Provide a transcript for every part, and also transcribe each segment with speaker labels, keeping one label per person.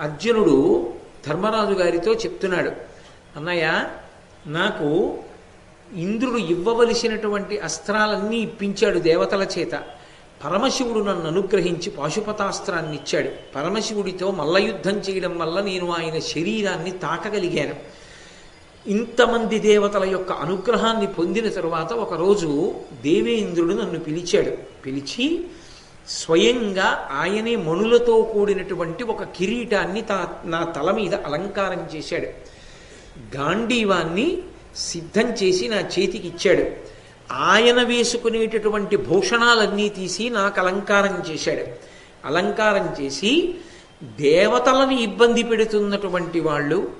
Speaker 1: అర్జునుడు ధర్మరాజు గారితో చెప్తున్నాడు అన్నయ్య నాకు ఇంద్రుడు ఇవ్వవలసినటువంటి అస్త్రాలన్నీ ఇప్పించాడు దేవతల చేత. పరమశివుడు నన్ను అనుగ్రహించి పాశుపతాస్త్రాన్ని ఇచ్చాడు. పరమశివుడితో మల్లయుద్ధం చేయడం వల్ల నేను ఆయన శరీరాన్ని తాకగలిగాను. ఇంతమంది దేవతల యొక్క అనుగ్రహాన్ని పొందిన తరువాత ఒకరోజు దేవేంద్రుడు నన్ను పిలిచాడు. పిలిచి స్వయంగా ఆయనే మణులతో కూడినటువంటి ఒక కిరీటాన్ని తా నా తల మీద అలంకారం చేశాడు. గాంధీవాన్ని సిద్ధం చేసి నా చేతికి ఇచ్చాడు. ఆయన వేసుకునేటటువంటి భూషణాలన్నీ తీసి నాకు అలంకారం చేశాడు. అలంకారం చేసి దేవతలను ఇబ్బంది పెడుతున్నటువంటి వాళ్ళు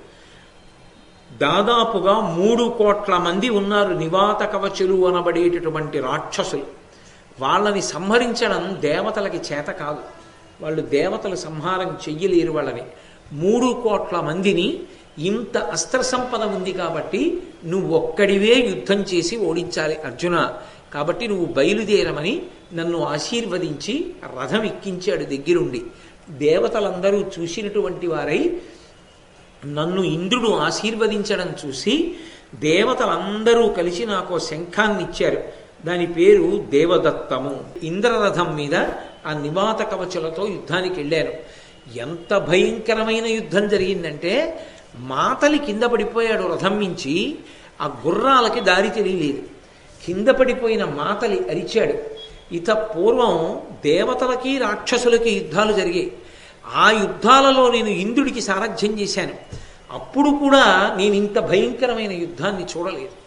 Speaker 1: దాదాపుగా మూడు కోట్ల మంది ఉన్నారు. నివాత కవచులు అనబడేటటువంటి రాక్షసులు. వాళ్ళని సంహరించడం దేవతలకి చేత కాదు. వాళ్ళు దేవతలు సంహారం చెయ్యలేరు వాళ్ళని. మూడు కోట్ల మందిని ఇంత అస్త్ర సంపద ఉంది కాబట్టి నువ్వు ఒక్కడివే యుద్ధం చేసి ఓడించాలి అర్జున. కాబట్టి నువ్వు బయలుదేరమని నన్ను ఆశీర్వదించి రథం ఎక్కించాడు దగ్గరుండి. దేవతలందరూ చూసినటువంటి వారై నన్ను ఇంద్రుడు ఆశీర్వదించడం చూసి దేవతలందరూ కలిసి నాకు శంఖాన్ని ఇచ్చారు దాని పేరు దేవదత్తము. ఇంద్రరథం మీద ఆ నివాత కవచులతో యుద్ధానికి వెళ్ళాను. ఎంత భయంకరమైన యుద్ధం జరిగిందంటే మాతలి కింద పడిపోయాడు రథం మించి ఆ గుర్రాలకి దారి తెలియలేదు. కింద పడిపోయిన మాతలి అరిచాడు. ఇత పూర్వం దేవతలకి రాక్షసులకి యుద్ధాలు జరిగాయి. ఆ యుద్ధాలలో నేను ఇంద్రుడికి సారథ్యం చేశాను. అప్పుడు కూడా నేను ఇంత భయంకరమైన యుద్ధాన్ని చూడలేదు.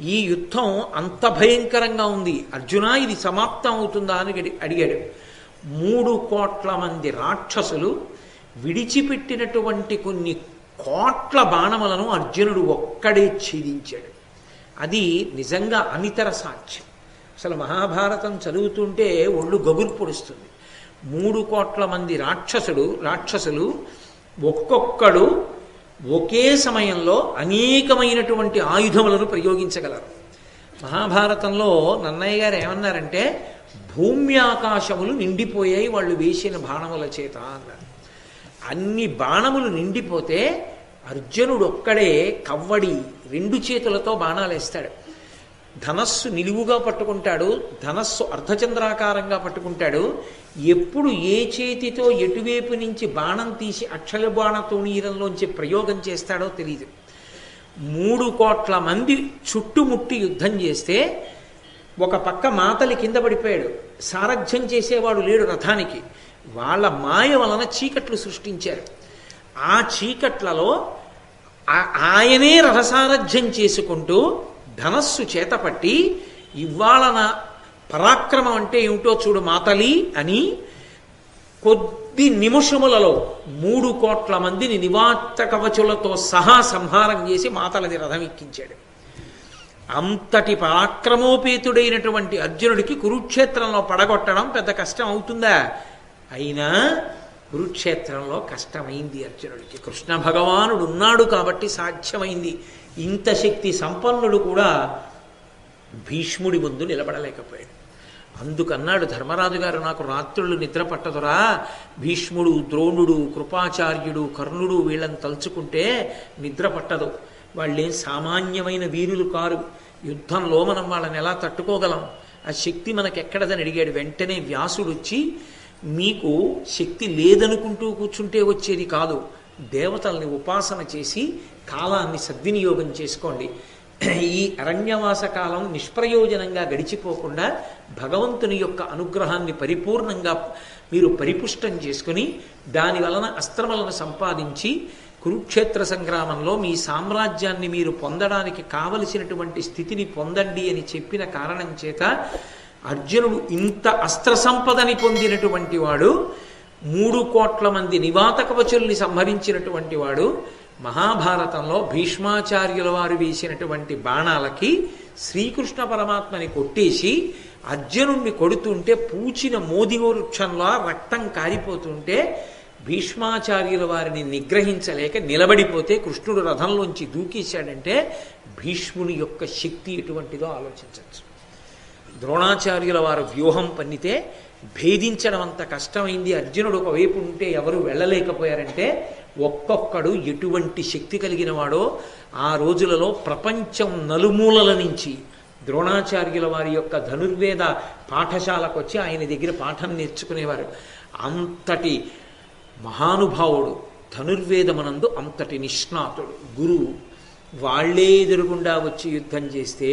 Speaker 1: ఈ యుద్ధం అంత భయంకరంగా ఉంది. అర్జున ఇది సమాప్తం అవుతుందా అని అడిగాడు. మూడు కోట్ల మంది రాక్షసులు విడిచిపెట్టినటువంటి కొన్ని కోట్ల బాణములను అర్జునుడు ఒక్కడే ఛేదించాడు. అది నిజంగా అనితర సాక్ష్యం. అసలు మహాభారతం చదువుతుంటే ఒళ్ళు గగురు పొడుస్తుంది. మూడు కోట్ల మంది రాక్షసుడు రాక్షసులు ఒక్కొక్కడు ఒకే సమయంలో అనేకమైనటువంటి ఆయుధములను ప్రయోగించగలరు. మహాభారతంలో నన్నయ్య గారు ఏమన్నారంటే భూమి ఆకాశములు నిండిపోయాయి వాళ్ళు వేసిన బాణముల చేత అన్నారు. అన్ని బాణములు నిండిపోతే అర్జునుడు ఒక్కడే కవ్వడి రెండు చేతులతో బాణాలు వేస్తాడు ధనస్సు నిలువుగా పట్టుకుంటాడు ధనస్సు అర్ధచంద్రాకారంగా పట్టుకుంటాడు. ఎప్పుడు ఏ చేతితో ఎటువైపు నుంచి బాణం తీసి అక్షయ బాణ తోణీరంలోంచి ప్రయోగం చేస్తాడో తెలియదు మూడు కోట్ల మంది చుట్టుముట్టి యుద్ధం చేస్తే ఒక పక్క మాతలి కింద పడిపోయాడు. సారథ్యం చేసేవాడు లేడు రథానికి. వాళ్ళ మాయ వలన చీకట్లు సృష్టించారు. ఆ చీకట్లలో ఆ- ఆయనే రథసారథ్యం చేసుకుంటూ ధనస్సు చేతపట్టి ఇవాళ నా పరాక్రమం అంటే ఏమిటో చూడు మాతలి అని కొద్ది నిమిషములలో మూడు కోట్ల మందిని నివార్త కవచులతో సహా సంహారం చేసి మాతలది రథం ఎక్కించాడు. అంతటి పరాక్రమోపేతుడైనటువంటి అర్జునుడికి కురుక్షేత్రంలో పడగొట్టడం పెద్ద కష్టం అవుతుందా? అయినా కురుక్షేత్రంలో కష్టమైంది అర్జునుడికి కృష్ణ భగవానుడు ఉన్నాడు కాబట్టి సాధ్యమైంది. ఇంత శక్తి సంపన్నుడు కూడా భీష్ముడి ముందు నిలబడలేకపోయాడు. అందుకన్నాడు ధర్మరాజు గారు నాకు రాత్రులు నిద్ర పట్టదురా. భీష్ముడు ద్రోణుడు కృపాచార్యుడు కర్ణుడు వీళ్ళని తలుచుకుంటే నిద్ర పట్టదు. వాళ్ళేం సామాన్యమైన వీరులు కారు. యుద్ధంలో మనం వాళ్ళని ఎలా తట్టుకోగలం? ఆ శక్తి మనకెక్కడదని అడిగాడు. వెంటనే వ్యాసుడు వచ్చి మీకు శక్తి లేదనుకుంటూ కూర్చుంటే వచ్చేది కాదు. దేవతల్ని ఉపాసన చేసి కాలాన్ని సద్వినియోగం చేసుకోండి. ఈ అరణ్యవాస కాలం నిష్ప్రయోజనంగా గడిచిపోకుండా భగవంతుని యొక్క అనుగ్రహాన్ని పరిపూర్ణంగా మీరు పరిపుష్టం చేసుకుని దాని వలన అస్త్రములను సంపాదించి కురుక్షేత్ర సంగ్రామంలో మీ సామ్రాజ్యాన్ని మీరు పొందడానికి కావలసినటువంటి స్థితిని పొందండి అని చెప్పిన కారణం చేత అర్జునుడు ఇంత అస్త్ర సంపదని పొందినటువంటి వాడు మూడు కోట్ల మంది నివాత కవచుల్ని సంహరించినటువంటి వాడు మహాభారతంలో భీష్మాచార్యుల వారు వేసినటువంటి బాణాలకి శ్రీకృష్ణ పరమాత్మని కొట్టేసి అర్జునుణ్ణి కొడుతుంటే పూచిన మోదిగో వృక్షంలో రక్తం కారిపోతుంటే భీష్మాచార్యుల వారిని నిగ్రహించలేక నిలబడిపోతే కృష్ణుడు రథంలోంచి దూకేశాడంటే భీష్ముని యొక్క శక్తి ఎటువంటిదో ఆలోచించవచ్చు. ద్రోణాచార్యుల వారు వ్యూహం పన్నితే భేదించడం అంత కష్టమైంది. అర్జునుడు ఒకవైపు ఉంటే ఎవరు వెళ్ళలేకపోయారంటే ఒక్కొక్కడు ఎటువంటి శక్తి కలిగిన వాడో ఆ రోజులలో ప్రపంచం నలుమూలల నుంచి ద్రోణాచార్యుల వారి యొక్క ధనుర్వేద పాఠశాలకు వచ్చి ఆయన దగ్గర పాఠం నేర్చుకునేవారు. అంతటి మహానుభావుడు ధనుర్వేదమనందు అంతటి నిష్ణాతుడు గురువు. వాళ్ళే ఎదురుగుండా వచ్చి యుద్ధం చేస్తే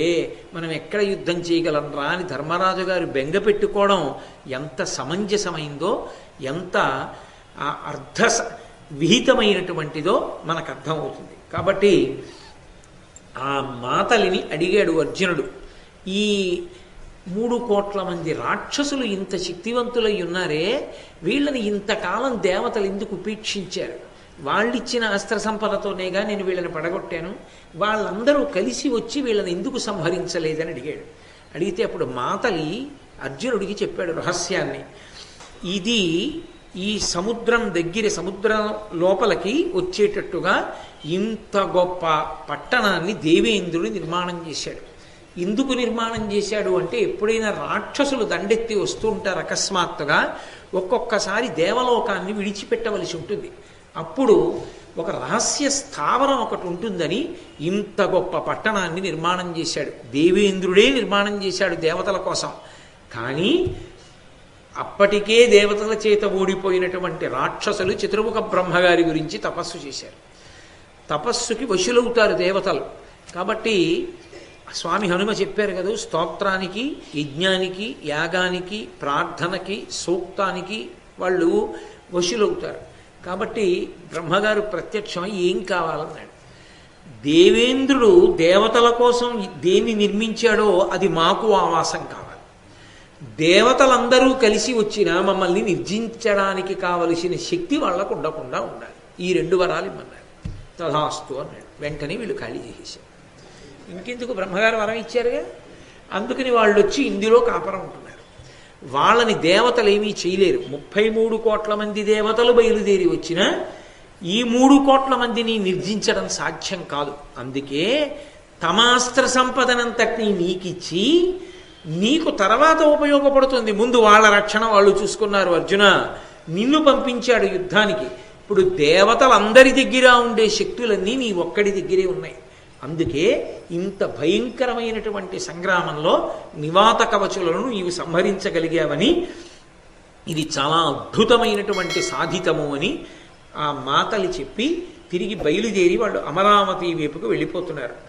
Speaker 1: మనం ఎక్కడ యుద్ధం చేయగలంరా అని ధర్మరాజు గారు బెంగ పెట్టుకోవడం ఎంత సమంజసమైందో ఎంత ఆ అర్ధ విహితమైనటువంటిదో మనకు అర్థమవుతుంది కాబట్టి ఆ మాతలిని అడిగాడు అర్జునుడు ఈ మూడు కోట్ల మంది రాక్షసులు ఇంత శక్తివంతులై ఉన్నారే వీళ్ళని ఇంతకాలం దేవతలు ఎందుకు ఉపేక్షించారు? వాళ్ళిచ్చిన అస్త్ర సంపదతోనేగా నేను వీళ్ళని పడగొట్టాను. వాళ్ళందరూ కలిసి వచ్చి వీళ్ళని ఎందుకు సంహరించలేదని అడిగాడు. అడిగితే అప్పుడు మాతలి అర్జునుడికి చెప్పాడు రహస్యాన్ని. ఇది ఈ సముద్రం దగ్గర సముద్రం లోపలికి వచ్చేటట్టుగా ఇంత గొప్ప పట్టణాన్ని దేవేంద్రుడు నిర్మాణం చేశాడు. ఎందుకు నిర్మాణం చేశాడు అంటే ఎప్పుడైనా రాక్షసులు దండెత్తి వస్తూ ఉంటారు అకస్మాత్తుగా ఒక్కొక్కసారి దేవలోకాన్ని విడిచిపెట్టవలసి ఉంటుంది. అప్పుడు ఒక రహస్య స్థావరం ఒకటి ఉంటుందని ఇంత గొప్ప పట్టణాన్ని నిర్మాణం చేశాడు. దేవేంద్రుడే నిర్మాణం చేశాడు దేవతల కోసం. కానీ అప్పటికే దేవతల చేత ఓడిపోయినటువంటి రాక్షసులు చతుర్ముఖ బ్రహ్మగారి గురించి తపస్సు చేశారు. తపస్సుకి వశులవుతారు దేవతలు. కాబట్టి స్వామి హనుమ చెప్పారు కదా స్తోత్రానికి యజ్ఞానికి యాగానికి ప్రార్థనకి సూక్తానికి వాళ్ళు వశులవుతారు. కాబట్టి బ్రహ్మగారు ప్రత్యక్షమై ఏం కావాలన్నాడు. దేవేంద్రుడు దేవతల కోసం దేన్ని నిర్మించాడో అది మాకు ఆవాసం కావాలి. దేవతలందరూ కలిసి వచ్చినా మమ్మల్ని నిర్జించడానికి కావలసిన శక్తి వాళ్ళకు ఉండకుండా ఉండాలి. ఈ రెండు వరాలు ఇమ్మన్నారు. తథాస్తు అన్నాడు. వెంటనే వీళ్ళు ఖాళీ చేసేసారు ఇంకెందుకు బ్రహ్మగారు వరం ఇచ్చారుగా? అందుకని వాళ్ళు వచ్చి ఇందులో కాపరం ఉంటున్నారు. వాళ్ళని దేవతలు ఏమీ చేయలేరు. ముప్పై మూడు కోట్ల మంది దేవతలు బయలుదేరి వచ్చిన ఈ మూడు కోట్ల మందిని నిర్జించడం సాధ్యం కాదు. అందుకే తమాస్త్ర సంపదనంతటినీ నీకిచ్చి నీకు తర్వాత ఉపయోగపడుతుంది. ముందు వాళ్ళ రక్షణ వాళ్ళు చూసుకున్నారు అర్జున. నిన్ను పంపించాడు యుద్ధానికి. ఇప్పుడు దేవతలందరి దగ్గర ఉండే శక్తులన్నీ నీ ఒక్కడి దగ్గరే ఉన్నాయి. అందుకే ఇంత భయంకరమైనటువంటి సంగ్రామంలో నివాత కవచులను నీవు సంహరించగలిగావని ఇది చాలా అద్భుతమైనటువంటి సాధితము అని ఆ మాతలు చెప్పి తిరిగి బయలుదేరి వాళ్ళు అమరావతి వైపుకు వెళ్ళిపోతున్నారు.